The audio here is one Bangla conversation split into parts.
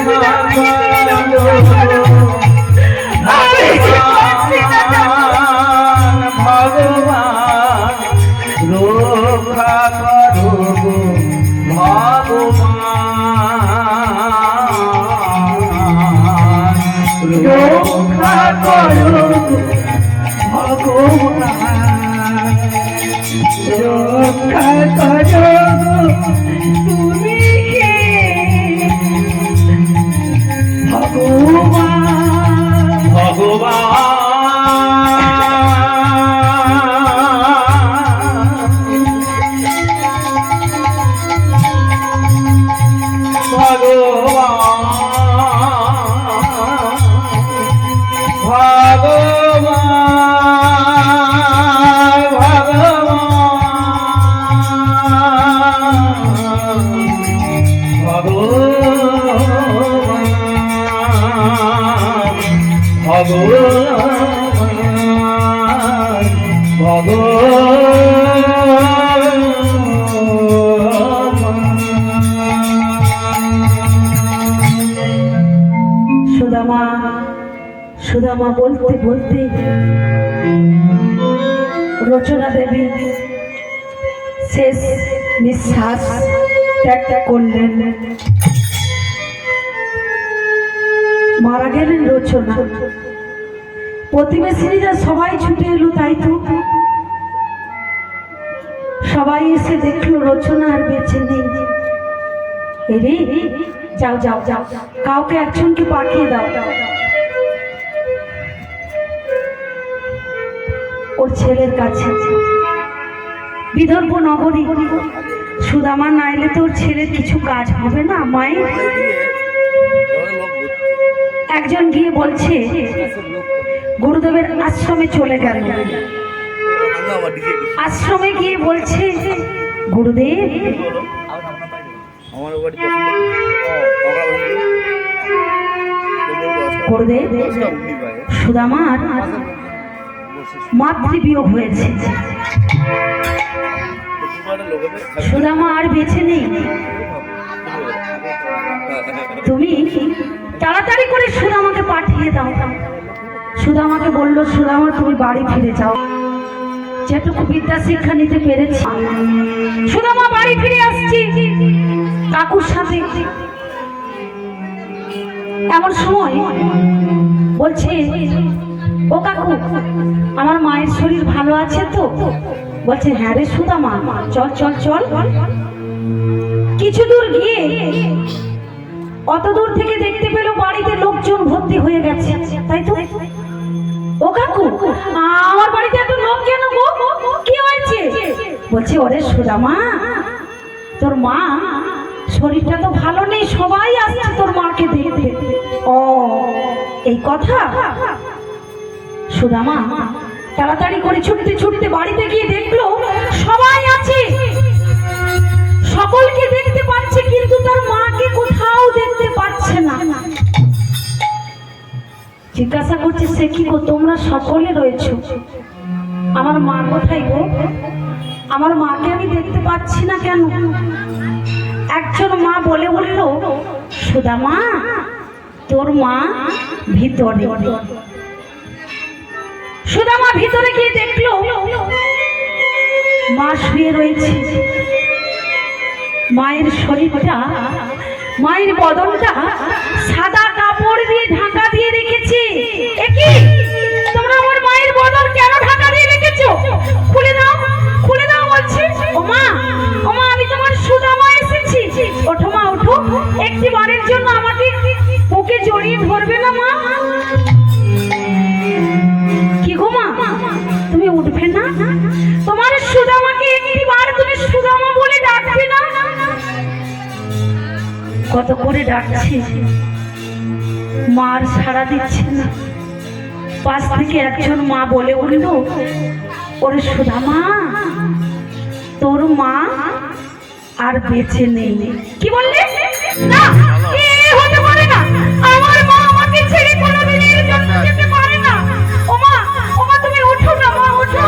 শ্রীরামকে তুমি রক্ষা করো। গো ভগবান রক্ষা করো ভগবান রক্ষা তুমি ভগবান ভগবান সুদামা সুদামা বলতে বলতে রচনা দেবী শেষ নিঃশ্বাস ত্যাগ করলেন। মারা গেলেন রচনা। প্রতিবেশীরা সবাই ছুটে এলো, তাই তো। সবাই এসে দেখল রচনা আর বেঁচে নেই। এরে যাও যাও যাও। কাউকে একজনকে পাঠিয়ে দাও। ওর ছেলের কাছে। বিদর্ভ নগরী। সুদামা না এলে তো ওর ছেলের কিছু কাজ হবে না, মায়ের? একজন গিয়ে বলছে, গুরুদেবের আশ্রমে চলে গেল। আশ্রমে গিয়ে বলছে, গুরুদেব গুরুদেব, সুদামার মাতৃবিয়োগ হয়েছে। সুদামা আর বেঁচে নেই। তুমি তাড়াতাড়ি করে সুদামাকে পাঠিয়ে দাও। সুদামাকে বলল সুদামা তুমি বাড়ি ফিরে যাও। যেটুকু বিদ্যা শিক্ষা নিতে পেরেছি। সুদামা বাড়ি ফিরে আসছি। কাকুর সাথে। এমন সময় বলছে, ও কাকু, আমার মায়ের শরীর ভালো আছে তো? বলছে হ্যাঁ রে সুদামা, চল চল চল। কিছু দূর গিয়ে অত দূর থেকে দেখতে পেল বাড়িতে লোকজন ভর্তি হয়ে গেছে, তাই তো? ও কাকু, আমার বাড়িতে এত লোক কেন গো? কি হয়েছে? বলছে, ওরে সুদামা, তোর মা, শরীরটা তো ভালো নেই, সবাই আসছে তোর মাকে দেখতে। ও, এই কথা? সুদামা তাড়াতাড়ি করে ছুটতে ছুটতে বাড়িতে গিয়ে দেখল সবাই আছে। সকলকে দেখতে পাচ্ছে, কিন্তু তার মাকে কোথাও দেখতে পাচ্ছে না। জিজ্ঞাসা করছে, সে কি গো, তোমরা সকলে রয়েছো? আমার মা কোথায় গো? আমার মাকে আমি দেখতে পাচ্ছি না কেন? একজন মা বলে বলল সুদা মা তোর মা ভিতরে সুদা মা ভিতরে গিয়ে দেখল মা শুয়ে রয়েছে। মায়ের শরীরটা, মায়ের বদনটা সাদা কাপড় দিয়ে ঢাকা দিয়ে রেখেছে। একি তোমরা আমার মায়ের বদন কেন ঢাকা দিয়ে রেখেছো? খুলে দাও খুলে দাও বলছি। ও মা ও মা, আমি তোমার সুদামা এসেছি। ওঠো মা, ওঠো। একটি বারের জন্য আমাকে বুকে করবে না মা? কত করে ডাকছি। মার সাড়া দিচ্ছে না। পাশ থেকে একজন মা বলে উঠল ওরে সুধা মা তোর মা আর বেঁচে নেই। কি বললে? না এ হতে পারে না। আমার মা আমাকে ছেড়ে কোনোদিনের জন্য যেতে পারে না। ওমা ওমা তুমি ওঠো না মা ওঠো।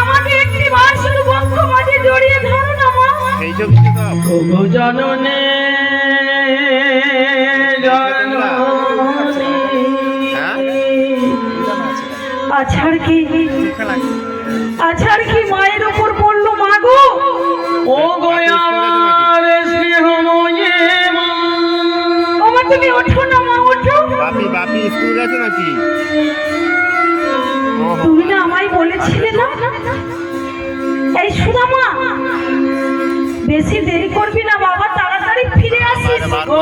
আমাকে একটি বার শুধু বক্ষ মাঝে জড়িয়ে ধরো না মা। এই যে কিছু সব ওগো জননে জননী আছাড় কি মায়ের উপর পড়ল মা গো? ও গোয়ার স্নেহময়ে মা। ওমা তুমি ওঠো না মা ওঠো। বাপি বাপি স্কুল গেছে নাকি? তুমি না আমায় বলেছিলে না? এই সুদামা বেশি দেরি করবি না বাবা তাড়াতাড়ি ফিরে আসিস। ও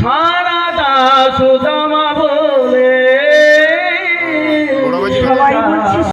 সারাটা সুদামা